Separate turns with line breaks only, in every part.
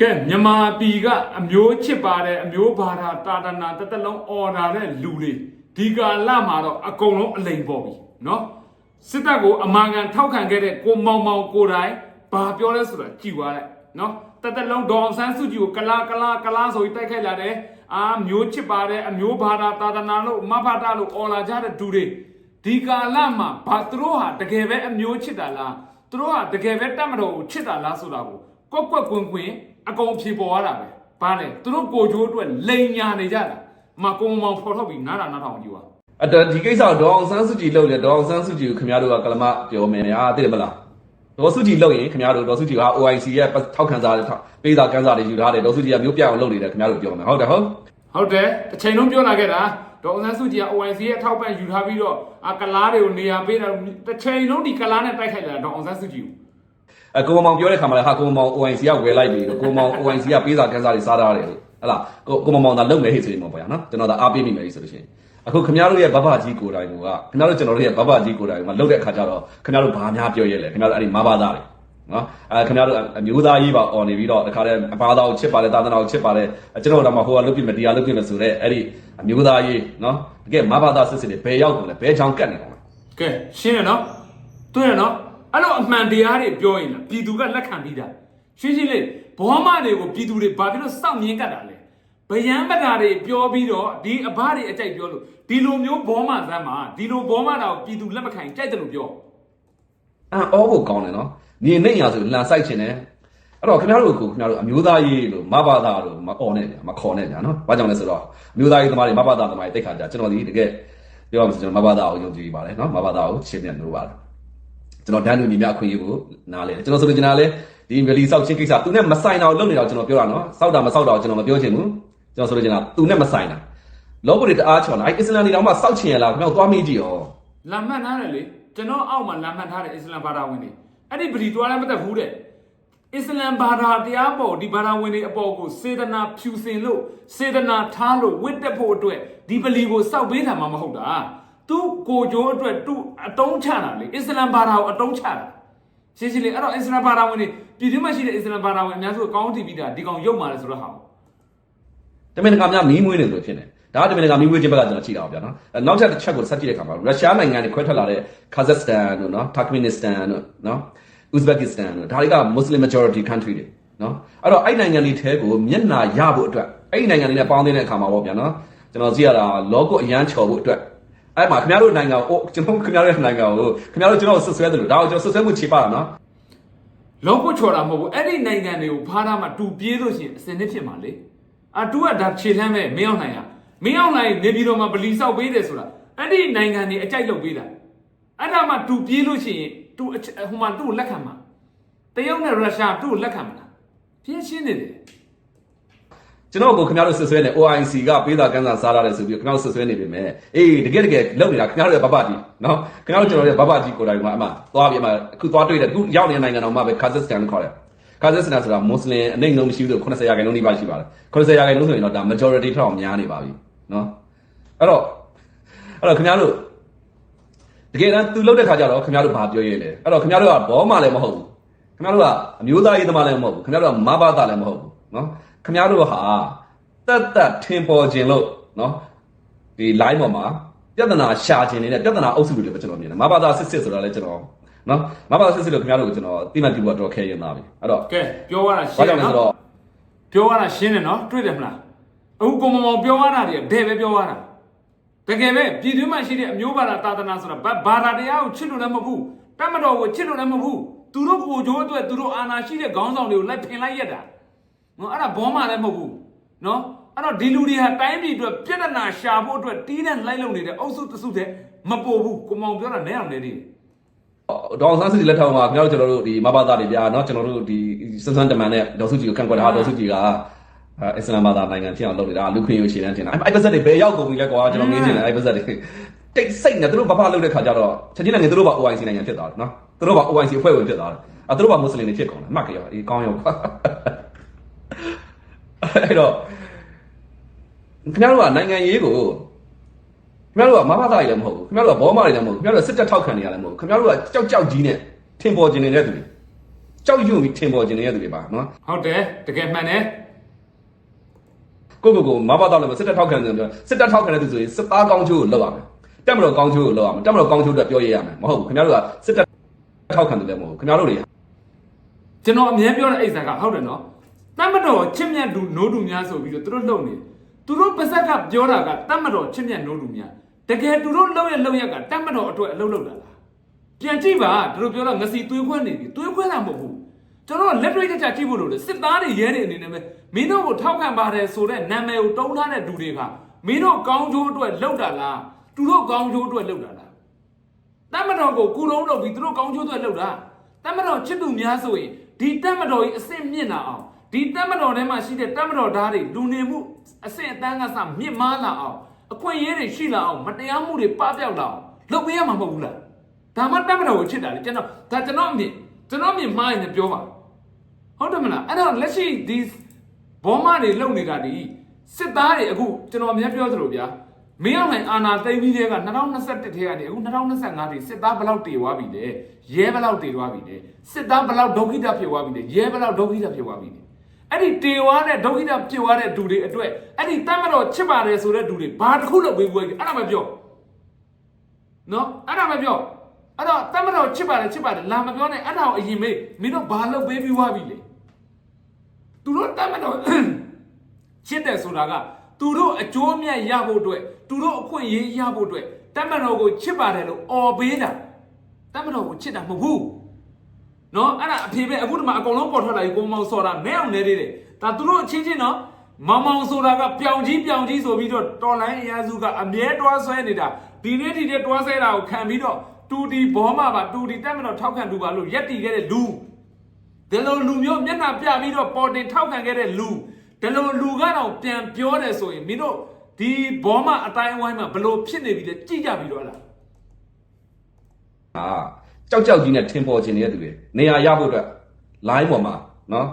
ကဲမြန်မာပြည်ကအမျိုးချစ်ပါတယ်အမျိုးဘာသာတာဒနာတစ်သက်လုံးအော်ဒါတဲ့လူတွေဒီကာလမှာတော့အကုန်လုံးအလိမ်ပေါ်ပြီเนาะစစ်တပ်ကိုအမာခံထောက်ခံခဲ့တဲ့ကိုမောင်မောင်ကိုတိုင်ဘာပြောလဲဆိုတာကြည်သွားလိုက်เนาะတစ်သက်လုံးဒေါအောင်ဆန်းစုကြည်ကိုကလာကလာကလာဆိုပြီးတိုက်ခိုက်လာတယ်အာမျိုးချစ်ပါတယ်အမျိုးဘာသာတာဒနာလို့မဖတာလို့အော်လာကြတဲ့သူတွေဒီကာလမှာဘာသူတို့ဟာတကယ်ပဲအမျိုးချစ်တာလားသူတို့ဟာတကယ်ပဲတတ်မတော်ကိုချစ်တာလားဆိုတာကို ကွက်ကွက်ကွင်းကွင်း အကုန်ဖြေပေါ်ရတာပဲဘာလဲသူတို့ကိုချိုးအတွက်လိန်ညာနေကြတာမကုံမောင်ဖော်ထုတ်ပြီးနားတာနားထောင်ကြည့်ပါ
အဲ့တော့ဒီကိစ္စကိုဒေါအောင်ဆန်းစုကြည်လုပ်တယ်ဒေါအောင်ဆန်းစုကြည်ကိုခင်ဗျားတို့ကကလမပြောမယ်ညာသိတယ်မလားဒေါ်စုကြည်လုပ်ရင်ခင်ဗျားတို့ဒေါ်စုကြည်က OIC ရဲ့ထောက်ခံစားတွေထောက်ပေးစာကမ်းစာတွေယူထားတယ်ဒေါ်စုကြည်ကမျိုးပြအောင်လုပ်နေတယ်ခင်ဗျားတို့ပြောမယ်ဟုတ်တယ်ဟုတ်
ဟုတ်တယ်တစ်ချိန်လုံးပြောလာခဲ့တာဒေါအောင်ဆန်းစုကြည်က OIC ရဲ့အထောက်ပံ့ယူထားပြီးတော့အကလားတွေကိုနေရာပေးတာတစ်ချိန်လုံးဒီကလားနဲ့တိုက်ခိုက်လာတာဒေါအောင်ဆန်းစုကြည်ကို
အကိုမောင်ပြောတဲ့ခါမှာလည်းဟာကိုမောင် OIC ကဝယ်လိုက်ပြီလို့ကိုမောင် OIC ကပေးစာကမ်းစာတွေစားထားတယ်လို့ဟတ်လားကိုကိုမောင်သာလုပ်မယ်ဟိဆိုရင်မောပေါ့ဗျာနော်ကျွန်တော်သာအားပေးမိမယ်ဆိုလို့ရှိရင်အခုခင်ဗျားတို့ရဲ့ဘဘကြီးကိုယ်တိုင်ကခင်ဗျားတို့ကျွန်တော်တို့ရဲ့ဘဘကြီးကိုယ်တိုင်ကလုပ်တဲ့အခါကျတော့ခင်ဗျားတို့ဘာများပြောရဲလဲခင်ဗျားတို့အဲ့ဒီမဘာသားတွေနော်အဲခင်ဗျားတို့အမျိုးသားရေးပါអော်နေပြီးတော့တခါတည်းအဘာသာကိုချစ်ပါတယ်သာသနာကိုချစ်ပါတယ်ကျွန်တော်တို့တော့ဟိုကလုပ်ပြမယ်တရားလုပ်ပြမယ်ဆိုတော့အဲ့ဒီအမျိုးသားရေးနော်တကယ်မဘာသာစစ်စစ်တွေဘယ်ရောက်ကုန်လဲဘယ်ချောင်ကတ်နေကုန်လဲ
ကဲရှင်းရနော်တွေ့ရနော် အဲ့လိုအမှန်တရားတွေပြောရင်လားပြည်သူကလက်ခံပြီးတာရှင်းရှင်းလေးဘောမတွေကိုပြည်သူတွေဘာဖြစ်လို့စောင့်မြင်ကတ်တာလဲဗယံပတာတွေပြောပြီးတော့ဒီအဘတွေအကြိုက်ပြောလို့ဒီလိုမျိုးဘောမသမ်းမှာဒီလိုဘောမတာကိုပြည်သူလက်မခံကြိုက်တယ်လို့ပြော
အံ့ဩဖို့ကောင်းတယ်နော်နေနေရဆိုလန်ဆိုင်ချင်တယ်အဲ့တော့ခင်ဗျားတို့ကိုခင်ဗျားတို့အမျိုးသားရေးလို့မဘာသာလို့မអော်နဲ့ဗျာမခေါ်နဲ့ဗျာနော်ဘာကြောင့်လဲဆိုတော့အမျိုးသားရေးသမားတွေမဘာသာသမားတွေတိတ်ခါကြကျွန်တော်ဒီတကယ်ပြောရမယ်ဆိုကျွန်တော်မဘာသာကိုယုံကြည်ပါတယ်နော်မဘာသာကိုရှင်းပြလို့ပါတယ် ကျွန်တော်ဒန်းလူညီမြအခွင့်အရေးကိုနားလဲကျွန်တော်ဆိုလို့ကျွန်တော်လဲဒီဗလီဆောက်ချင်းကိစ္စသူနဲ့မဆိုင်တော့လုပ်နေတော့ကျွန်တော်ပြောတာနော်စောက်တာမစောက်တာကိုကျွန်တော်မပြောချင်ဘူးကျွန်တော်ဆိုလို့ကျွန်တော်သူနဲ့မဆိုင်တာလောဘတွေတအားချော်လာအဲ့အစ္စလမ်တွေတောင်မှစောက်ချင်ရလားခင်ဗျားတို့သွားမေးကြည့်ရော
လမ်းမှတ်ထားတယ်လေကျွန်တော်အောက်မှာလမ်းမှတ်ထားတယ်အစ္စလမ်ဘာသာဝင်တွေအဲ့ဒီဗလီတွားလည်းမသက်ဘူးတဲ့အစ္စလမ်ဘာသာတရားပေါ်ဒီဘာသာဝင်တွေအပေါ်ကိုစေတနာဖြူစင်လို့စေတနာထားလို့ဝတ်တက်ဖို့အတွက်ဒီဗလီကိုစောက်ပေးတာမှမဟုတ်တာ သူကိုကြိုးအတွက်သူအတုံးချတာလေအစ္စလမ်ဘာသာကိုအတုံးချတာရှင်းရှင်းလေးအဲ့တော့အစ္စလမ်ဘာသာဝင်တွေပြည်တွင်းမှာရှိတဲ့အစ္စလမ်ဘာသာဝင်အများစုအကောင်းတီးပြီးတာဒီကောင်ရုပ်မာတယ်ဆိုတော့ဟာ
တမင်တကာများမီးမွေးနေလို့ဖြစ်နေဒါကတမင်တကာမီးမွေးခြင်းဘက်ကကျွန်တော်ကြည့်တာပါဗျာနော်အဲနောက်တစ်ချက်ကိုဆက်ကြည့်တဲ့အခါမှာရုရှားနိုင်ငံတွေခွဲထွက်လာတဲ့ကာဇက်စတန်တို့နော်တာကမင်နစ္စတန်တို့နော်ဥဇဘက်ကစ္စတန်တို့ဒါတွေက Muslim majority country တွေနော်အဲ့တော့အဲ့နိုင်ငံတွေထဲကိုမျက်နှာရဖို့အတွက်အဲ့ဒီနိုင်ငံတွေနဲ့ပေါင်းတဲ့အခါမှာပေါ့ဗျာနော်ကျွန်တော်ကြည့်ရတာလောကအရန်ချော်ဖို့အတွက် အဲ့မှာခင်ဗျားတို့နိုင်ငံကိုကျွန်တော်ခင်ဗျားတို့နိုင်ငံကိုခင်ဗျားတို့ကျွန်တော်ဆွဆွဲတယ်လို့ဒါကိုကျွန်တော်ဆွဆွဲမှုခြေပါတာနော်
လောကချော်တာမဟုတ်ဘူးအဲ့ဒီနိုင်ငံတွေကိုဖားထားမှတူပြေးလို့ရှိရင်အစင်နစ်ဖြစ်မှာလေအတူကဒါခြေလှမ်းပဲမင်းအောင်နိုင်ရမင်းအောင်နိုင်နေပြည်တော်မှာဗလီဆောက်ပေးတယ်ဆိုတာအဲ့ဒီနိုင်ငံတွေအကြိုက်လုပ်ပေးတာအဲ့ဒါမှတူပြေးလို့ရှိရင်တူအချက်ဟိုမှာသူ့ကိုလက်ခံမှာတရုတ်နဲ့ရုရှားသူ့ကိုလက်ခံမှာလားပြင်းရှင်းနေတယ်
ကျွန်တော်ကိုခင်ဗျားတို့ဆွဆွဲနေ OIC ကပေးတာကန်းစာစားရတယ်ဆိုပြီးခင်ဗျားတို့ဆွဆွဲနေပြီမဲ့အေးတကယ်တကယ်လုပ်နေတာခင်ဗျားတို့ရဲ့ဘဘကြီးနော်ခင်ဗျားတို့ကျွန်တော်ရဲ့ဘဘကြီးကိုယ်တိုင်ကအမှသွားပြီးအမှအခုသွားတွေ့တယ်အခုရောက်နေတဲ့နိုင်ငံတော်မှာပဲကာဇက်စတန်လို့ခေါ်တယ်ကာဇက်စတန်ဆိုတာမွတ်စလင်အနှိမ့်လုံးမရှိဘူးလို့80ရာခိုင်နှုန်းဒီပါရှိပါတယ်80ရာခိုင်နှုန်းဆိုရင်တော့ဒါ majority ထောက်များနေပါပြီနော်အဲ့တော့အဲ့တော့ခင်ဗျားတို့တကယ်တမ်းသူလုပ်တဲ့ခါကျတော့ခင်ဗျားတို့ဘာပြောရဲလဲအဲ့တော့ခင်ဗျားတို့ကဘောမှလည်းမဟုတ်ဘူးခင်ဗျားတို့ကအမျိုးသားရေးသမားလည်းမဟုတ်ဘူးခင်ဗျားတို့ကမဘာသာလည်းမဟုတ်ဘူးနော် ခင်ဗျားတို့ဟာတက်တက်ထင်ပေါ်ခြင်းလို့နော်ဒီ line ပေါ်မှာပြဿနာရှာခြင်းနေတဲ့ပြဿနာအုပ်စုတွေလည်းပဲကျွန်တော်မြင်တယ်မဘာသာစစ်စစ်ဆိုတာလည်းကျွန်တော်နော်မဘာသာစစ်စစ်လို့ခင်ဗျားတို့ကိုကျွန်တော်တိမှတ်ပြုဖို့တော့ခဲရင်သားပြီအဲ့တော့
ကဲပြောရတာရှ
ဘာ
င်းတယ်
ကြောင့်လဲဆို
နော်
တော့
ပြောရတာရှင်းတယ်နော်တွေ့တယ်မလားအခုကိုမမောင်ပြောရတာတွေကဘယ်ပဲပြောရတာတကယ်ပဲပြည်တွင်းမှာရှိတဲ့အမျိုးဘာသာတာသနာဆိုတာဘာဘာသာတရားကိုချစ်လို့လည်းမဟုတ်ဘူးတတ်မတော်ကိုချစ်လို့လည်းမဟုတ်ဘူးသူတို့ကိုကြိုးအတွက်သူတို့အာဏာရှိတဲ့ခေါင်းဆောင်တွေကိုလိုက်ဖင်လိုက်ရက်တာ နော်အဲ့ဒါဘောမှလည်းမဟုတ်ဘူးနော်အဲ့တော့ဒီလူတွေဟာတိုင်းပြည်အတွက်ပြဿနာရှာဖို့အတွက်တီးတဲ့လိုက်လုံနေတဲ့အုပ်စုတစုတည်းမပိုဘူးကိုမောင်ပြောတာနဲအောင်နေနေ
ဒေါအောင်ဆန်းစုကြည်လက်ထောက်မှာကျွန်တော်တို့ကျွန်တော်တို့ဒီမဘာသားတွေပြာနော်ကျွန်တော်တို့ဒီစန်းစန်းတမန်နဲ့ဒေါစုကြည်ကိုကန့်ကွက်တာဒေါစုကြည်ကအစ္စလာမ်ဘာသာနိုင်ငံဖြစ်အောင်လုပ်နေတာလူခွင့်ရရှိတယ်တင်တာအဲ့ပါဇက်တွေဘယ်ရောက်ကုန်ပြီလဲကွာကျွန်တော်မင်းကျင်တယ်အဲ့ပါဇက်တွေတိတ်စိတ်နဲ့သူတို့ဘာမှလုပ်တဲ့ခါကျတော့ချက်ချင်းနိုင်ငံသူတို့ဘာ OIC နိုင်ငံဖြစ်သွားတယ်နော်သူတို့ဘာ OIC အဖွဲ့ဝင်ဖြစ်သွားတယ်အဲသူတို့ဘာမွတ်စလင်တွေဖြစ်ကုန်တယ်မှတ်ကြရအေးကောင်းရောကွာ အဲ့တော့ခင်ဗျားတို့ကနိုင်ငံရေးကိုခင်ဗျားတို့ကမဘာသာကြီးလည်းမဟုတ်ဘူးခင်ဗျားတို့ကဘောမတွေလည်းမဟုတ်ဘူးခင်ဗျားတို့ကစစ်တပ်ထောက်ခံနေရလည်းမဟုတ်ဘူးခင်ဗျားတို့ကကြောက်ကြောက်ကြီးနဲ့ထင်ပေါ်ကျင်နေတဲ့သူတွေကြောက်ရွံ့ပြီးထင်ပေါ်ခြင်းတဲ့သူတွေပါနော်
ဟုတ်တယ်တကယ်မှန်တယ်
ကိုကိုကိုမဘာတော့လည်းစစ်တပ်ထောက်ခံတယ်ပြောစစ်တပ်ထောက်ခံတဲ့သူဆိုရင်စစ်သားကောင်းချိုးကိုလောက်ရမယ်တက်မတော်ကောင်းချိုးကိုလောက်ရမယ်တက်မတော်ကောင်းချိုးအတွက်ပြောရရမယ်မဟုတ်ဘူးခင်ဗျားတို့ကစစ်တပ်ထောက်ခံတယ်လည်းမဟုတ်ဘူးခင်ဗျားတို့တွေ
ကျွန်တော်အမြဲပြောတဲ့အိတ်ဆာကဟုတ်တယ်နော် တတ်မတော်ချစ်မြတ်လူနိုးတူများဆိုပြီးတော့သူတို့လှုပ်နေတယ်သူတို့ပါဇက်ကပြောတာကတတ်မတော်ချစ်မြတ်နိုးတူများတကယ်သူတို့လှုပ်ရဲ့လှုပ်ရက်ကတတ်မတော်အတွက်အလုပ်လုပ်တာလားပြန်ကြည့်ပါသူတို့ပြောတော့ငစီသွေးခွဲနေပြီသွေးခွဲတာမဟုတ်ဘူးကျွန်တော်လက်တွေ့ကြကြကြည့်ဖို့လို့လေစစ်သားတွေရဲတွေအနေနဲ့ပဲမင်းတို့ကိုထောက်ခံပါတယ်ဆိုတဲ့နာမည်ကိုတုံးထားတဲ့လူတွေကမင်းတို့ကောင်းကျိုးအတွက်လှုပ်တာလားသူတို့ကောင်းကျိုးအတွက်လှုပ်တာလားတမတော်ကိုကုလုံးလုပ်ပြီးသူတို့ကောင်းကျိုးတွေလုပ်တာတမတော်ချစ်သူများဆိုရင်ဒီတမတော်ကြီးအစ်စ်မြင့်လာအောင် ဒီတမတော်ထဲမှာရှိတဲ့တမတော်ဓာတ်တွေလူနေမှုအစ်စ်အတန်းကစမြင့်မားလာအောင်အခွင့်အရေးတွေရှိလာအောင်မတရားမှုတွေပပျောက်လာအောင်လုပ်ပေးရမှာမဟုတ်ဘူးလားဒါမှတမတော်ကိုချစ်တာလေကျွန်တော်ဒါကျွန်တော်အမြင်ကျွန်တော်အမြင်မှားရင်လည်းပြောပါဟုတ်တယ်မလားအဲ့တော့လက်ရှိဒီဘောမတွေလုံနေတာဒီစစ်သားတွေအခုကျွန်တော်အများပြောသလိုဗျာမင်းအောင်နိုင်အာနာသိမ်းပြီးတဲ့က2021ထဲကနေအခု2025ထိစစ်သားဘယ်လောက်တည်သွားပြီလဲရဲဘယ်လောက်တည်သွားပြီလဲစစ်သားဘယ်လောက်ဒုက္ခိတဖြစ်သွားပြီလဲရဲဘယ်လောက်ဒုက္ခိတဖြစ်သွားပြီလဲ အဲ့ဒီတည်သွားတဲ့ဒုက္ခိတဖြစ်သွားတဲ့ဒူတွေအတွက်အဲ့ဒီတတ်မတော်ချစ်ပါတယ်ဆိုတဲ့ဒူတွေဘာတစ်ခုလုပ်ပေးဘူးအဲ့ဒါမပြောနော်အဲ့ဒါမပြောအဲ့တော့တတ်မတော်ချစ်ပါတယ်ချစ်ပါတယ်လာမပြောနဲ့အဲ့ဒါကိုအရင်မေးမင်းတို့ဘာလုပ်ပေးပြီးသွားပြီလဲသူတို့တတ်မတော်ချစ်တယ်ဆိုတာကသူတို့အကျိုးအမြတ်ရဖို့အတွက်သူတို့အခွင့်အရေးရဖို့အတွက်တမန်တော်ကိုချစ်ပါတယ်လို့អော်ပေးတာတမန်တော်ကိုချစ်တာမဟုတ်ဘူး နော်အဲ့ဒါအဖေပဲအခုဒီမှာအကုန်လုံးပေါ်ထွက်လာပြီကိုမောင်စော်တာနဲအောင်နဲသေးတယ်ဒါသူတို့အချင်းချင်းနော်မောင်မောင်ဆိုတာကပြောင်ကြီးပြောင်ကြီးဆိုပြီးတော့တော်လိုင်းအရာစုကအမြဲတွားဆွဲနေတာဒီနေ့ဒီနေ့တွားဆွဲတာကိုခံပြီးတော့တူတီဘောမပါတူတီတမန်တော်ထောက်ခံသူပါလို့ရက်တီခဲ့တဲ့လူဒီလိုလူမျိုးမျက်နှာပြပြီးတော့ပေါ်တင်ထောက်ခံခဲ့တဲ့လူဒီလိုလူကတော့ပြန်ပြောတယ်ဆိုရင်မင်းတို့ဒီဘောမအတိုင်းအဝိုင်းမှာဘလို့ဖြစ်နေပြီလဲကြည့်ကြပြီးတော့လား
ဟာ ကြောက်ကြောက်ကြီးနဲ့ထင်ပေါ်ခြင်းတဲ့သူတွေနေရာရဖို့အတွက် line ပေါ်မှာနော်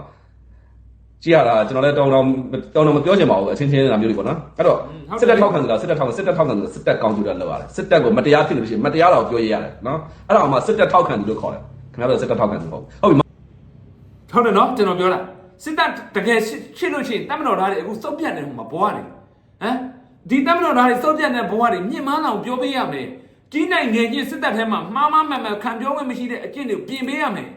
ကြည့်ရတာကျွန်တော်လည်းတောင်းတောင်းတောင်းတောင်းမပြောချင်ပါဘူးအချင်းချင်းနေတာမျိုးတွေပေါ့နော်အဲ့တော့စစ်တပ်ထောက်ခံဆိုတာစစ်တပ်ထောက်ခံစစ်တပ်ထောက်ခံဆိုတာစစ်တပ်ကောင်းကျိုးတယ်လောက်ရတယ်စစ်တပ်ကိုမတရားဖြစ်လို့ရှိရင်မတရားတော့ပြောရရတယ်နော်အဲ့ဒါအောင်မှစစ်တပ်ထောက်ခံသူလို့ခေါ်တယ်ခင်ဗျားတို့စစ်တပ်ထောက်ခံသူမဟုတ်ဘူးဟုတ်ပြီ
ဟုတ်တယ်နော်ကျွန်တော်ပြောတာစစ်တပ်တကယ်ရှင်းလို့ရှိရင်တမန်တော်သားတွေအခုစုပ်ပြတ်နေမှာဘွားတွေဟမ်ဒီတမန်တော်သားတွေစုပ်ပြတ်နေဘွားတွေမြင့်မားအောင်ပြောပေးရမယ် ကြီးနိုင်ငယ်ချင်းစစ်တပ်ထဲမှာမှားမှားမှန်မှန်ခံပြောခွင့်မရှိတဲ့အကျင့်တွေကိုပြင်ပေးရမယ်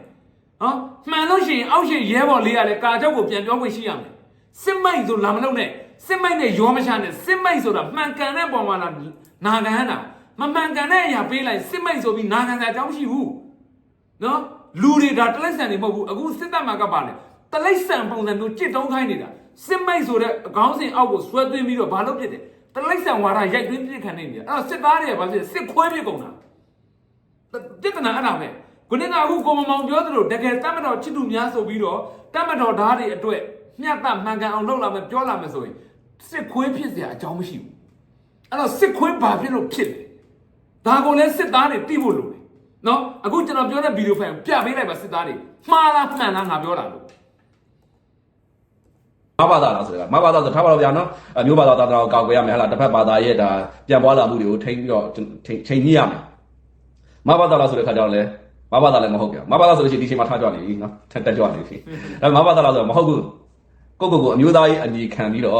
ဟောမှန်လို့ရှိရင်အောက်ရှိရဲဘော်လေးကလည်းကာကြောက်ကိုပြန်ပြောခွင့်ရှိရမယ်စစ်မိုက်ဆိုလာမလုပ်နဲ့စစ်မိုက်နဲ့ရောမချနဲ့စစ်မိုက်ဆိုတာမှန်ကန်တဲ့ပုံမှာလားနာခံတာမမှန်ကန်တဲ့အရာပေးလိုက်စစ်မိုက်ဆိုပြီးနာခံတာအကြောင်းရှိဘူးနော်လူတွေဒါတလိษံတွေမဟုတ်ဘူးအခုစစ်တပ်မှာကပါလေတလိษံပုံစံမျိုးကြစ်တုံးခိုင်းနေတာစစ်မိတ်ဆိုတဲ့အကောင်းစင်အောက်ကိုဆွဲသွင်းပြီးတော့ဘာလို့ဖြစ်တယ် တလိษံဝါဒရိုက်သွင်းပြစ်ခံနေတယ်အဲ့တော့စစ်သားတွေကဘာဖြစ်စစ်ခွဲပြစ်ကုန်တာပြစ်ကနာအဲ့ဒါပဲခုနကအခုကိုမမောင်ပြောသလိုတကယ်တတ်မတော်ချစ်သူများဆိုပြီးတော့တတ်မတော်ဓာတ်တွေအတွက်မျှတမှန်ကန်အောင်လုပ်လာမယ်ပြောလာမယ်ဆိုရင်စစ်ခွေးဖြစ်เสียအကြောင်းမရှိဘူးအဲ့တော့စစ်ခွေးဘာဖြစ်လို့ဖြစ်လဲ ဒါကိုလည်းစစ်သားတွေသိဖို့လိုတယ်နော်အခုကျွန်တော်ပြောတဲ့ဗီဒီယိုဖိုင်ကိုပြပေးလိုက်ပါစစ်သားတွေမှားလားမှန်လားငါပြောတာလို့
မဘာသာလားဆိုတော့မဘာသာဆိုထားပါတော့ဗျာနော်အမျိုးဘာသာသာသနာကိုကောက်ွယ်ရမယ်ဟလားတစ်ဖက်ဘာသာရဲ့ဒါပြန်ပွားလာမှုတွေကိုထိန်းပြီးတော့ချိန်ချိန်ညှိရမယ်မဘာသာလားဆိုတဲ့ခါကျတော့လေမဘာသာလည်းမဟုတ်ဗျာမဘာသာဆိုလို့ရှိရင်ဒီချိန်မှာထားကြနေပြီနော်ထက်တက်ကြနေပြီဒါမဘာသာလားဆိုတော့မဟုတ်ဘူးကိုကိုကိုအမျိုးသားရေးအညီခံပြီးတော့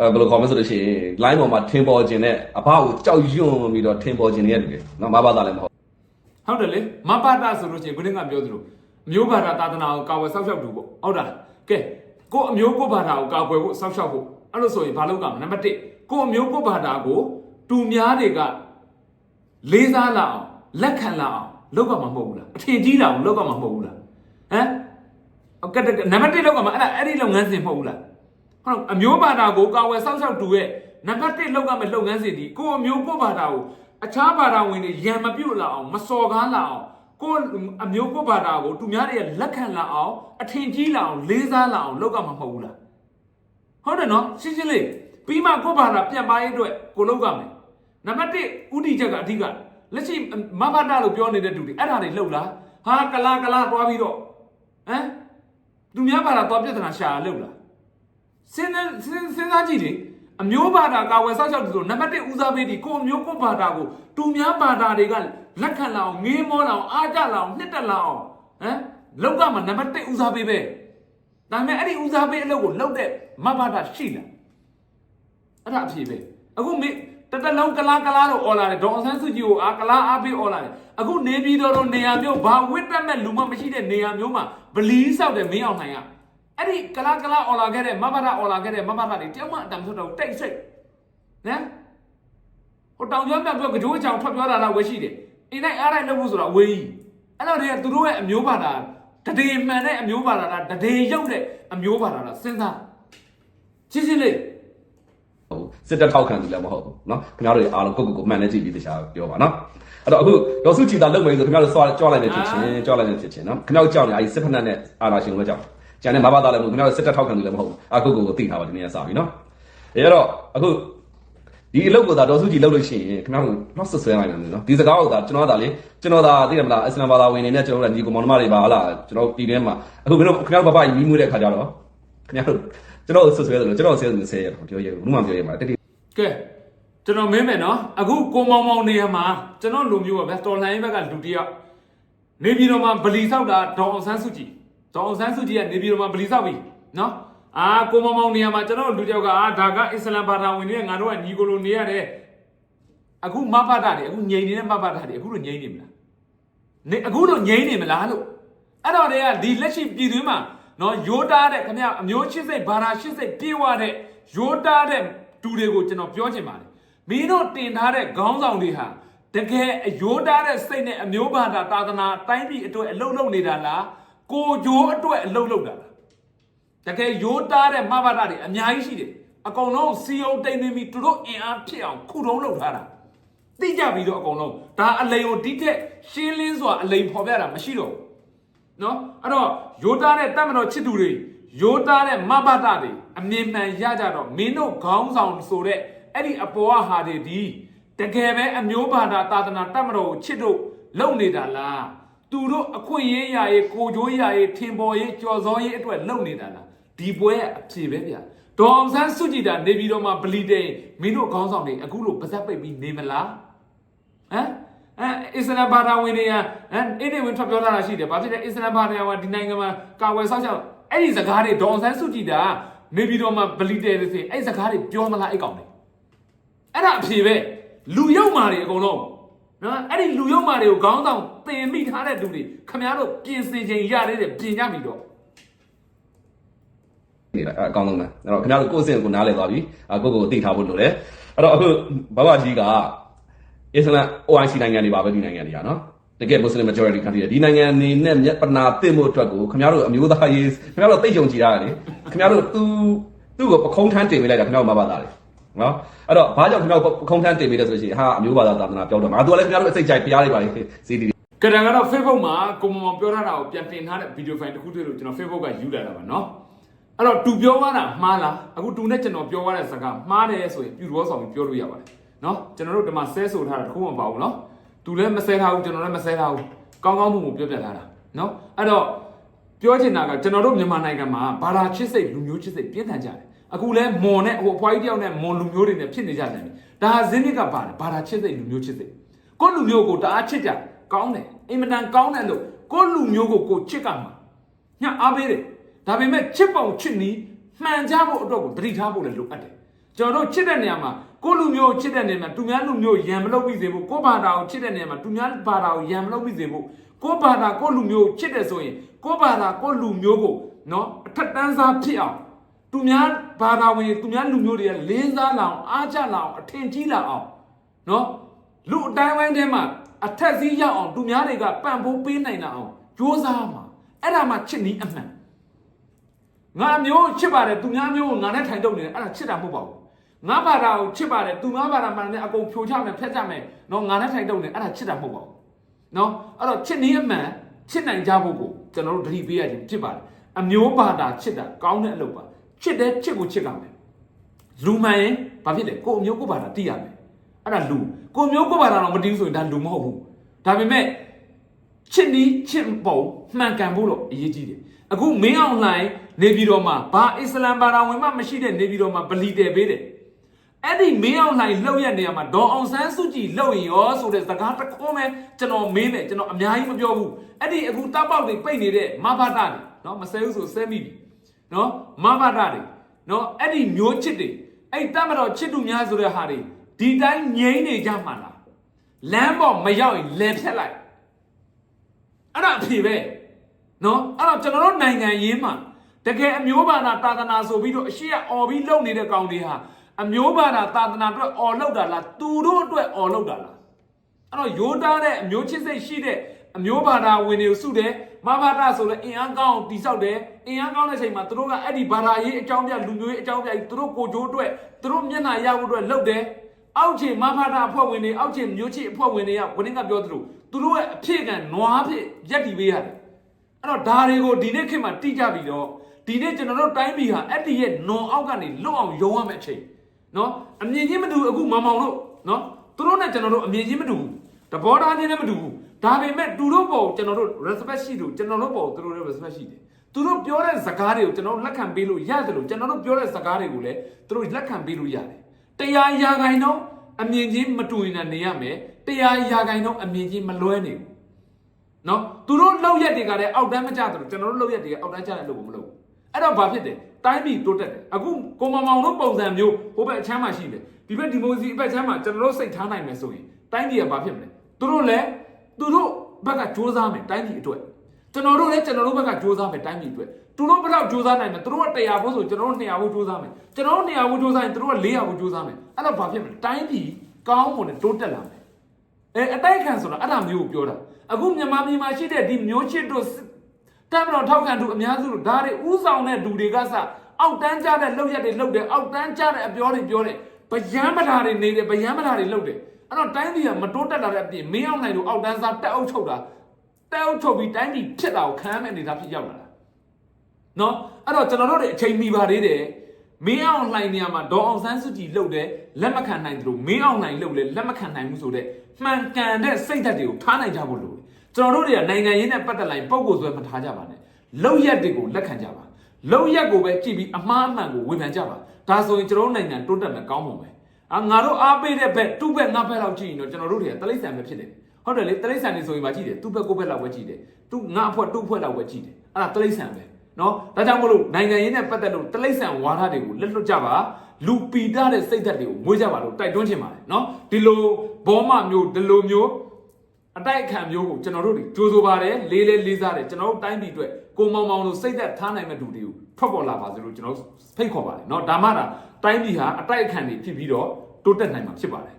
အဲဘယ်လိုခေါ်မလဲဆိုလို့ရှိရင် line ပေါ်မှာထင်ပေါ်ခြင်းနဲ့အဘကိုကြောက်ရွံ့ပြီးတော့ထင်ပေါ်ခြင်းတွေရတယ်နော်မဘာသာလည်းမဟုတ်
ဟုတ်တယ်လေမပါတာဆိုလို့ချင်းခုနကပြောသလိုအမျိုးဘာသာသာသနာကိုကာဝယ်ဆောက်ရှောက်တူပေါ့ဟုတ်တာကဲ ကိုအမျိုးကိုဘာသာကိုကာကွယ်ဖို့ဆောက်ရှောက်ဖို့အဲ့လိုဆိုရင်ဘာလုပ်ကမလဲနံပါတ်1ကိုအမျိုးကိုဘာသာကိုတူများတွေကလေးစားလာအောင်လက်ခံလာအောင်လောက်ကမှာမဟုတ်ဘူးလားအထင်ကြီးလာအောင်လောက်ကမှာမဟုတ်ဘူးလားဟမ်ဟုတ်ကဲ့နံပါတ်1လောက်ကမှာအဲ့ဒါအဲ့ဒီလုပ်ငန်းစဉ်မဟုတ်ဘူးလားဟုတ်အမျိုးဘာသာကိုကာဝယ်စောင့်ရှောက်တူရဲ့နံပါတ်1လောက်ကမဲ့လုပ်ငန်းစဉ်ဒီကိုအမျိုးကိုဘာသာကိုအခြားဘာသာဝင်တွေရံမပြုတ်လာအောင်မစော်ကားလာအောင် ကိုအမျိုးကိုဘာသာကိုသူများတွေလက်ခံလာအောင်အထင်ကြီးလာအောင်လေးစားလာအောင်လောက်ကမှာမဟုတ်ဘူးလားဟုတ်တယ်နော်ရှင်းရှင်းလေးပြီးမှကိုဘာသာပြန်ပါရေးအတွက်ကိုလောက်ကမယ်နံပါတ်1ဥတီချက်ကအဓိကလက်ရှိမဘာသာလို့ပြောနေတဲ့သူတွေအဲ့ဒါတွေလှုပ်လားဟာကလာကလာတွားပြီးတော့ဟမ်သူများဘာသာတွားပြဿနာရှာလှုပ်လားစဉ်းစားစဉ်းစဉ်းစားကြည့်လေ အမျိုးဘာသာကာဝယ်ဆောက်ရှောက်သူဆိုနံပါတ်1ဦးစားပေးဒီကိုအမျိုးကိုဘာသာကိုတူများဘာသာတွေကလက်ခံလာအောင်ငေးမောလာအောင်အားကြလာအောင်နှစ်တက်လာအောင်ဟမ်လောက်ကမှနံပါတ်1ဦးစားပေးပဲဒါပေမဲ့အဲ့ဒီဦးစားပေးအလုပ်ကိုလုပ်တဲ့မဘတာရှိလားအဲ့ဒါအဖြေပဲအခုမေတတလုံးကလားကလားတော့អော်လာတယ်ဒေါအောင်ဆန်းစုကြည်ကိုအာကလားအားပေးអော်လာတယ်အခုနေပြည်တော်လိုနေရာမျိုးဘာဝစ်တက်မဲ့လူမမရှိတဲ့နေရာမျိုးမှာဗလီဆောက်တယ်မင်းအောင်နိုင်က အဲ့ဒီကလားကလားអော်လာခဲ့တဲ့မဘတာអော်လာခဲ့တဲ့မဘတာတွေတယောက်မှအတံဆွတ်တော့တိတ်ဆိတ်နော်ဟိုတောင်ကျောင်းပြပြောကြိုးချောင်ထွက်ပြောတာလားဝယ်ရှိတယ်အိမ်တိုင်းအားတိုင်းလုပ်ဖို့ဆိုတာဝေးကြီးအဲ့တော့တည်းကသူတို့ရဲ့အမျိုးဘာသာတဒေမှန်တဲ့အမျိုးဘာသာလားတဒေရုပ်တဲ့အမျိုးဘာသာလားစဉ်းစားရှင်းရှင်းလေး
ဟုတ်စစ်တပ်ထောက်ခံသူလည်းမဟုတ်ဘူးเนาะခင်ဗျားတို့အားလုံးကိုကိုကိုမှန်နေကြည့်ပြီးတခြားပြောပါเนาะအဲ့တော့အခုဒေါ်စုကြည်တာလုံမယ်ဆိုခင်ဗျားတို့စွာကြွလိုက်နေဖြစ်ချင်းကြွလိုက်နေဖြစ်ချင်းเนาะခင်ဗျားတို့ကြောက်နေအဲ့ဒီစစ်ဖက်နဲ့အာနာရှင်ကိုလည်းကြောက် ကျန်တဲ့မဘာသားလည်းမဟုတ်ခင်ဗျားတို့စစ်တပ်ထောက်ခံတယ်လည်းမဟုတ်အခုကိုကိုသိထားပါဒီနေ့ကစပြီနော်အဲတော့အခုဒီအလုပ်ကိုသာတော်စုကြည်လုပ်လို့ရှိရင်ခင်ဗျားတို့နောက်ဆက်ဆွဲနိုင်တယ်နော်ဒီစကားကိုသာကျွန်တော်သာလေကျွန်တော်သာသိတယ်မလားအစ္စလာမ်ဘာသာဝင်နေနဲ့ကျွန်တော်တို့ညီကောင်မောင်နှမတွေပါဟာလားကျွန်တော်ပြည်ထဲမှာအခုခင်ဗျားတို့ခင်ဗျားတို့ဘာဘာကြီးမီးမွေးတဲ့ခါကျတော့ခင်ဗျားတို့ကျွန်တော်ဆွဆွဲတယ်လို့ကျွန်တော်ဆဲဆဲရပြောရဘူးမှပြောရမှာတတိ
ကဲကျွန်တော်မင်းမယ်နော်အခုကိုမောင်မောင်နေရာမှာကျွန်တော်လူမျိုးပါဗျာတော်လှန်ရေးဘက်ကလူတယောက်နေပြည်တော်မှာဗလီဆောက်တာဒေါ်အောင်ဆန်းစုကြည် ဒေါအောင်ဆန်းစုကြည်ကနေပြည်တော်မှာဗလီဆောက်ပြီနော်အာကိုမောင်မောင်နေရာမှာကျွန်တော်လူတယောက်ကအာဒါကအစ္စလမ်ဘာသာဝင်တွေငါတို့ကညီကိုလိုနေရတယ်အခုမဖတ်တာတွေအခုငြိမ်နေတဲ့မဖတ်တာတွေအခုလိုငြိမ်နေမလားနေအခုလိုငြိမ်နေမလားလို့အဲ့တော့တည်းကဒီလက်ရှိပြည်တွင်းမှာနော်ယိုးတားတဲ့ခင်ဗျအမျိုးချစ်စိတ်ဘာသာချစ်စိတ်ပြေဝတဲ့ယိုးတားတဲ့တူတွေကိုကျွန်တော်ပြောချင်ပါတယ်မင်းတို့တင်ထားတဲ့ခေါင်းဆောင်တွေဟာတကယ်အယိုးတားတဲ့စိတ်နဲ့အမျိုးဘာသာသာသနာတိုင်းပြည်အတွက်အလုံးလုံးနေတာလား ကိုဂျိုးအတွက်အလုံးလုံးတာလားတကယ်ရိုးတားတဲ့မဘာတာတွေအများကြီးရှိတယ်အကုန်လုံးစီယုံတိမ်နေပြီသူတို့အင်အားဖြစ်အောင်ခုတုံးလုပ်ထားတာသိကြပြီတော့အကုန်လုံးဒါအလိန်ကိုဒီထက်ရှင်းလင်းစွာအလိန်ဖော်ပြတာမရှိတော့ဘူးနော်အဲ့တော့ရိုးတားတဲ့တတ်မတော်ချစ်သူတွေရိုးတားတဲ့မဘာတာတွေအမြင်မှန်ရကြတော့မင်းတို့ခေါင်းဆောင်ဆိုတဲ့အဲ့ဒီအပေါ်ကဟာတွေဒီတကယ်ပဲအမျိုးဘာသာသာသနာတတ်မတော်ကိုချစ်တို့လုပ်နေတာလား သူတို့အခွင့်အရေးရာရေးကိုကြိုးရာရေးထင်ပေါ်ရေးကြော်စောရေးအတွက်လုပ်နေတာလားဒီပွဲရဲ့အဖြေပဲဗျာဒေါ်အောင်ဆန်းစုကြည်တာနေပြီးတော့မှဗလီတိန်မင်းတို့ခေါင်းဆောင်တွေအခုလိုပါဇက်ပိတ်ပြီးနေမလားဟမ်အဲအစ္စလာမ်ဘာသာဝင်တွေကဟမ်အဲ့ဒီဝင်ထွက်ပြောလာတာရှိတယ်ဘာဖြစ်လဲအစ္စလာမ်ဘာသာဝင်ဒီနိုင်ငံမှာကာဝယ်ဆောက်ရှောက်အဲ့ဒီစကားတွေဒေါ်အောင်ဆန်းစုကြည်တာနေပြီးတော့မှဗလီတိန်တွေဆိုရင်အဲ့ဒီစကားတွေပြောမလားအဲ့ကောင်တွေအဲ့ဒါအဖြေပဲလူယုံမာတွေအကုန်လုံး နော်အဲ့ဒီလူယုံမာတွေကိုခေါင်းဆောင်တင်မိထားတဲ့လူတွေခမရတို့ပြင်ဆင်ချိန်ရတဲ့ပြင်ကြပြီတော့
နေတာအဲ့အကောင်းဆုံးပဲအဲ့တော့ခင်ဗျားတို့ကိုယ့်အစင်ကိုနားလည်သွားပြီအကိုယ့်ကိုသိထားဖို့လိုတယ်အဲ့တော့အခုဘဘကြီးကအစ္စလမ် OIC နိုင်ငံတွေပါပဲဒီနိုင်ငံတွေကနော်တကယ် Muslim majority country တွေဒီနိုင်ငံအနေနဲ့မျက်ပနာသိမှုအတွက်ကိုခင်ဗျားတို့အမျိုးသားရေးခင်ဗျားတို့သိယုံကြည်ရတယ်လေခင်ဗျားတို့သူသူ့ကိုပခုံးထမ်းတင်ပေးလိုက်တာခင်ဗျားတို့မဘာသာတယ် နော်အဲ့တော့ဘာကြောင့်ခင်ဗျားခုံထမ်းတင်ပေးလဲဆိုလို့ရှိရင်ဟာအမျိုးဘာသာသာသနာပြောတော့ငါတို့ကလည်းခင်ဗျားတို့အစိတ်ကြိုက်ဖျားလိုက်ပါလေစီဒီ
ကတန်ကတော့ Facebook မှာကိုမမပြောထားတာကိုပြန်တင်ထားတဲ့ဗီဒီယိုဖိုင်တစ်ခုတွေ့လို့ကျွန်တော် Facebook ကယူလာတာပါနော်အဲ့တော့တူပြောသွားတာမှားလားအခုတူနဲ့ကျွန်တော်ပြောသွားတဲ့စကားမှားတယ်ဆိုရင်ပြူတော်ဆောင်ပြီးပြောလို့ရပါတယ်နော်ကျွန်တော်တို့ဒီမှာဆဲဆိုထားတာတစ်ခုမှမပါဘူးနော်တူလည်းမဆဲထားဘူးကျွန်တော်လည်းမဆဲထားဘူးကောင်းကောင်းမှုကိုပြောပြထားတာနော်အဲ့တော့ပြောချင်တာကကျွန်တော်တို့မြန်မာနိုင်ငံမှာဘာသာချစ်စိတ်လူမျိုးချစ်စိတ်ပြင်းထန်ကြတယ် အခုလဲမွန်နဲ့ဟိုအဖွားကြီးတယောက်နဲ့မွန်လူမျိုးတွေနဲ့ဖြစ်နေကြတယ်ဒါဟာဇင်းနစ်ကပါတယ်ဘာသာချစ်စိတ်လူမျိုးချစ်စိတ်ကိုယ့်လူမျိုးကိုတအားချစ်ကြကောင်းတယ်အင်မတန်ကောင်းတယ်လို့ကိုယ့်လူမျိုးကိုကိုချစ်ကမှာညအားပေးတယ်ဒါပေမဲ့ချစ်ပုံချစ်နီးမှန်ကြဖို့အတွက်ကိုတတိထားဖို့လည်းလိုအပ်တယ်ကျွန်တော်တို့ချစ်တဲ့နေရာမှာကိုယ့်လူမျိုးကိုချစ်တဲ့နေရာမှာသူများလူမျိုးကိုယံမလုပ်ပြီးစေဖို့ကိုယ့်ဘာသာကိုချစ်တဲ့နေရာမှာသူများဘာသာကိုယံမလုပ်ပြီးစေဖို့ကိုယ့်ဘာသာကိုယ့်လူမျိုးကိုချစ်တယ်ဆိုရင်ကိုယ့်ဘာသာကိုယ့်လူမျိုးကိုနော်အထက်တန်းစားဖြစ်အောင် သူများဘာသာဝင်သူများလူမျိုးတွေကလေးစားလာအောင်အားကျလာအောင်အထင်ကြီးလာအောင်နော်လူအတိုင်းဝိုင်းထဲမှာအထက်စီးရောက်အောင်သူများတွေကပံ့ပိုးပေးနိုင်တာအောင်ကြိုးစားမှာအဲ့ဒါမှချစ်နီးအမှန်ငါမျိုးချစ်ပါတယ်သူများမျိုးကိုငါနဲ့ထိုင်တော့နေတယ်အဲ့ဒါချစ်တာမဟုတ်ပါဘူးငါဘာသာကိုချစ်ပါတယ်သူများဘာသာမှန်တယ်အကုန်ဖြိုချမယ်ဖျက်ချမယ်နော်ငါနဲ့ထိုင်တော့နေအဲ့ဒါချစ်တာမဟုတ်ပါဘူးနော်အဲ့တော့ချစ်နီးအမှန်ချစ်နိုင်ကြဖို့ကိုကျွန်တော်တို့တတိပေးရခြင်းဖြစ်ပါတယ်အမျိုးဘာသာချစ်တာကောင်းတဲ့အလုပ်ပါ ချစ်တဲ့ချစ်ကိုချစ်ကြမယ်လူမှန်ရင်ဘာဖြစ်လဲကိုယ်အမျိုးကိုယ်ဘာသာသိရမယ်အဲ့ဒါလူကိုယ်မျိုးကိုယ်ဘာသာတော့မသိဘူးဆိုရင်ဒါလူမဟုတ်ဘူးဒါပေမဲ့ချစ်နီးချစ်ပုံမှန်ကန်ဖို့တော့အရေးကြီးတယ်အခုမင်းအောင်လှိုင်နေပြည်တော်မှာဘာအစ္စလမ်ဘာသာဝင်မှမရှိတဲ့နေပြည်တော်မှာဗလီတယ်ပေးတယ်အဲ့ဒီမင်းအောင်လှိုင်လှုပ်ရက်နေရာမှာဒေါ်အောင်ဆန်းစုကြည်လှုပ်ရင်ရောဆိုတဲ့စကားတစ်ခုပဲကျွန်တော်မင်းနဲ့ကျွန်တော်အများကြီးမပြောဘူးအဲ့ဒီအခုတပ်ပေါက်တွေပိတ်နေတဲ့မဘာတာတွေနော်မဆဲဘူးဆိုဆဲမိပြီ နော်မဘာဒတွေနော်အဲ့ဒီမျိုးချစ်တွေအဲ့တမတော်ချစ်သူများဆိုတဲ့ဟာတွေဒီတိုင်းငြိမ့်နေကြမှာလားလမ်းပေါ်မရောက်ရင်လယ်ဖြတ်လိုက်အဲ့ဒါအဖြေပဲနော်အဲ့တော့ကျွန်တော်တို့နိုင်ငံရေးမှာတကယ်အမျိုးဘာသာသာသနာဆိုပြီးတော့အရှိရအော်ပြီးလုပ်နေတဲ့ကောင်တွေဟာအမျိုးဘာသာသာသနာအတွက်အော်လောက်တာလားသူတို့အတွက်အော်လောက်တာလားအဲ့တော့ယိုးသားတဲ့အမျိုးချစ်စိတ်ရှိတဲ့အမျိုးဘာသာဝင်တွေကိုစုတယ် မဘာသာဆိုလည်းအင်အားကောင်းအောင်တိဆောက်တယ်အင်အားကောင်းတဲ့ချိန်မှာသူတို့ကအဲ့ဒီဘာသာရေးအကြောင်းပြလူမျိုးရေးအကြောင်းပြသူတို့ကိုကြိုးအတွက်သူတို့မျက်နှာရဖို့အတွက်လုပ်တယ်အောက်ခြေမဘာသာအဖွဲ့ဝင်တွေအောက်ခြေမျိုးချစ်အဖွဲ့ဝင်တွေကဝင်းကပြောသလိုသူတို့ရဲ့အဖြစ်ကနွားဖြစ်ရက်တီပေးရတယ်အဲ့တော့ဒါတွေကိုဒီနေ့ခေတ်မှာတိကြပြီးတော့ဒီနေ့ကျွန်တော်တို့တိုင်းပြည်ဟာအဲ့ဒီရဲ့နွန်အောက်ကနေလွတ်အောင်ယုံရမယ့်အချိန်နော်အမြင်ချင်းမတူအခုမမောင်တို့နော်သူတို့နဲ့ကျွန်တော်တို့အမြင်ချင်းမတူဘူးတဘောထားချင်းလည်းမတူဘူး ဒါပေမဲ့သူတို့ပေါ်ကျွန်တော်တို့ respect ရှိလို့ကျွန်တော်တို့ပေါ်သူတို့လည်း respect ရှိတယ်သူတို့ပြောတဲ့စကားတွေကိုကျွန်တော်တို့လက်ခံပေးလို့ရတယ်လို့ကျွန်တော်တို့ပြောတဲ့စကားတွေကိုလည်းသူတို့လက်ခံပေးလို့ရတယ်တရားရာခိုင်တော့အမြင်ချင်းမတူရင်လည်းနေရမယ်တရားရာခိုင်တော့အမြင်ချင်းမလွဲနေဘူးနော်သူတို့လောက်ရက်တွေကလည်းအောက်တန်းမကြတယ်လို့ကျွန်တော်တို့လောက်ရက်တွေကအောက်တန်းကြတဲ့လို့မလုပ်ဘူးအဲ့တော့ဘာဖြစ်တယ်တိုင်းပြည်တိုးတက်တယ်အခုကိုမမောင်တို့ပုံစံမျိုးဟိုဘက်အချမ်းမှာရှိတယ်ဒီဘက်ဒီမိုစီအဘက်ချမ်းမှာကျွန်တော်တို့စိတ်ထားနိုင်မယ်ဆိုရင်တိုင်းပြည်ကဘာဖြစ်မလဲသူတို့လည်း သူတို့ဘက်ကစူးစမ်းမယ်တိုင်းပြည်အတွက်ကျွန်တော်တို့လည်းကျွန်တော်တို့ဘက်ကစူးစမ်းမယ်တိုင်းပြည်အတွက်သူတို့ဘယ်တော့စူးစမ်းနိုင်မလဲသူတို့က100ဘုဆိုကျွန်တော်တို့200ဘုစူးစမ်းမယ်ကျွန်တော်တို့200ဘုစူးစမ်းရင်သူတို့က400ဘုစူးစမ်းမယ်အဲ့တော့ဘာဖြစ်မလဲတိုင်းပြည်ကောင်းမွန်တဲ့တိုးတက်လာမယ်အဲအတိုက်ခံဆိုတာအဲ့ဒါမျိုးကိုပြောတာအခုမြန်မာပြည်မှာရှိတဲ့ဒီမျိုးချစ်တို့တပ်မတော်ထောက်ခံသူအများစုတို့ဒါတွေဥဆောင်တဲ့လူတွေကစအောက်တန်းကြတဲ့လောက်ရက်တွေလောက်တယ်အောက်တန်းကြတဲ့အပြောတွေပြောတယ်ဗျယံပဓာတွေနေတယ်ဗျယံပဓာတွေလောက်တယ် အဲ့တော့တိုင်းပြည်ကမတိုးတက်လာတဲ့အပြင်မင်းအောင်နိုင်တို့အောက်တန်းစားတက်အုပ်ချုပ်တာတက်အုပ်ချုပ်ပြီးတိုင်းပြည်ဖြစ်တာကိုခံရမယ့်အနေအထားဖြစ်ရောက်လာတာနော်အဲ့တော့ကျွန်တော်တို့တွေအချိန်မီပါသေးတယ်မင်းအောင်လှိုင်နေရာမှာဒေါ်အောင်ဆန်းစုကြည်လှုပ်တယ်လက်မခံနိုင်တယ်လို့မင်းအောင်လှိုင်လှုပ်လဲလက်မခံနိုင်ဘူးဆိုတဲ့မှန်ကန်တဲ့စိတ်ဓာတ်တွေကိုထားနိုင်ကြဖို့လိုတယ်ကျွန်တော်တို့တွေကနိုင်ငံရေးနဲ့ပတ်သက်လိုက်ပုံကိုယ်ဆွဲမထားကြပါနဲ့လောက်ရက်တွေကိုလက်ခံကြပါလောက်ရက်ကိုပဲကြည့်ပြီးအမှားအမှန်ကိုဝေဖန်ကြပါဒါဆိုရင်ကျွန်တော်တို့နိုင်ငံတိုးတက်မယ်ကောင်းမှာပဲ အာငါတို့အားပေးတဲ့ဘက်တူဘက်ငါဘက်လောက်ကြည့်ရင်တော့ကျွန်တော်တို့တွေကတလိမ့်ဆန်ပဲဖြစ်တယ်ဟုတ်တယ်လေတလိမ့်ဆန်နေဆိုရင်မကြည့်တယ်သူ့ဘက်ကိုယ့်ဘက်လောက်ပဲကြည့်တယ်သူငါအဖွဲသူ့အဖွဲလောက်ပဲကြည့်တယ်အဲ့ဒါတလိမ့်ဆန်ပဲနော်ဒါကြောင့်မလို့နိုင်ငံရေးနဲ့ပတ်သက်လို့တလိမ့်ဆန်ဝါဒတွေကိုလက်လွတ်ကြပါလူပီတာတဲ့စိတ်ဓာတ်တွေကိုမွေးကြပါလို့တိုက်တွန်းချင်ပါတယ်နော်ဒီလိုဘောမမျိုးဒီလိုမျိုးအတိုက်အခံမျိုးကိုကျွန်တော်တို့တွေကြိုးဆိုပါတယ်လေးလေးလေးစားတယ်ကျွန်တော်တို့တိုင်းပြည်အတွက်ကိုမောင်မောင်လို့စိတ်သက်ထားနိုင်မဲ့လူတွေကိုထွက်ပေါ်လာပါစေလို့ကျွန်တော်ဖိတ်ခေါ်ပါတယ်နော်ဒါမှသာတိုင်းပြည်ဟာအတိုက်အခံတွေဖြစ်ပြီးတော့ တိုးတက်နိုင်မှာဖြစ်ပါတယ်